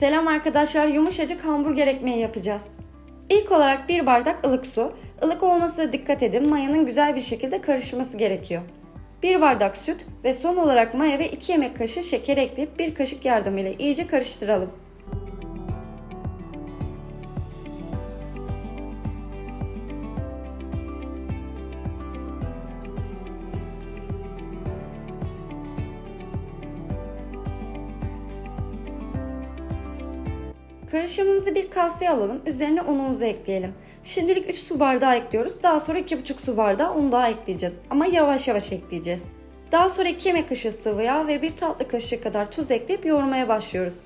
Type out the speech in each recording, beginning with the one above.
Selam arkadaşlar, yumuşacık hamburger ekmeği yapacağız. İlk olarak bir bardak ılık su. Ilık olmasına dikkat edin, mayanın güzel bir şekilde karışması gerekiyor. Bir bardak süt ve son olarak maya ve 2 yemek kaşığı şeker ekleyip bir kaşık yardımıyla iyice karıştıralım. Karışımımızı bir kaseye alalım. Üzerine unumuzu ekleyelim. Şimdilik 3 su bardağı ekliyoruz. Daha sonra 2,5 su bardağı un daha ekleyeceğiz. Ama yavaş yavaş ekleyeceğiz. Daha sonra 2 yemek kaşığı sıvı yağ ve 1 tatlı kaşığı kadar tuz ekleyip yoğurmaya başlıyoruz.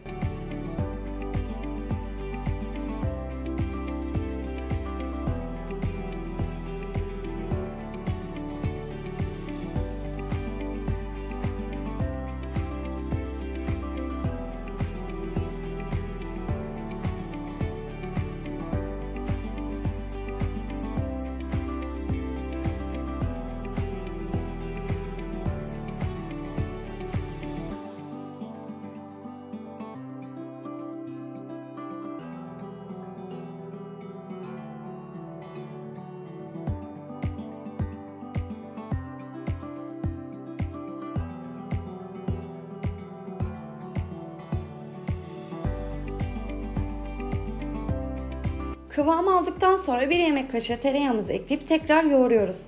Kıvam aldıktan sonra 1 yemek kaşığı tereyağımızı ekleyip tekrar yoğuruyoruz.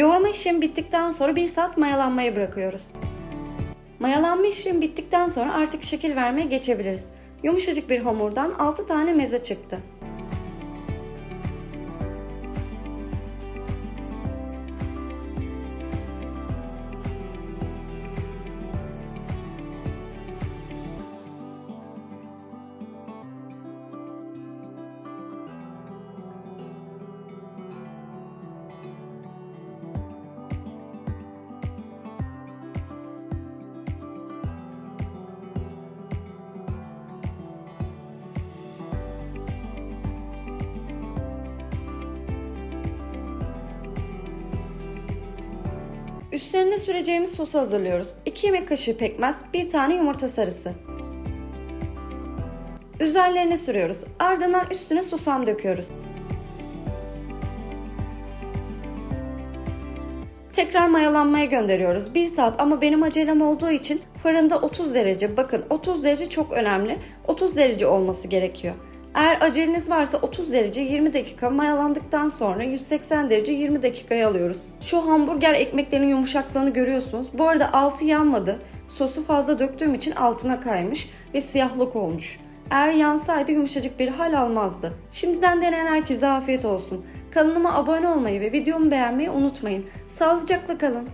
Yoğurma işlemi bittikten sonra 1 saat mayalanmaya bırakıyoruz. Mayalanma işlemi bittikten sonra artık şekil vermeye geçebiliriz. Yumuşacık bir hamurdan 6 tane meze çıktı. Üstlerine süreceğimiz sosu hazırlıyoruz. 2 yemek kaşığı pekmez, 1 tane yumurta sarısı. Üzerlerine sürüyoruz. Ardından üstüne susam döküyoruz. Tekrar mayalanmaya gönderiyoruz. 1 saat ama benim acelem olduğu için fırında 30 derece. Bakın 30 derece çok önemli. 30 derece olması gerekiyor. Eğer aceleniz varsa 30 derece 20 dakika mayalandıktan sonra 180 derece 20 dakikaya alıyoruz. Şu hamburger ekmeklerin yumuşaklığını görüyorsunuz. Bu arada altı yanmadı. Sosu fazla döktüğüm için altına kaymış ve siyahlık olmuş. Eğer yansaydı yumuşacık bir hal almazdı. Şimdiden deneyen herkese afiyet olsun. Kanalıma abone olmayı ve videomu beğenmeyi unutmayın. Sağlıcakla kalın.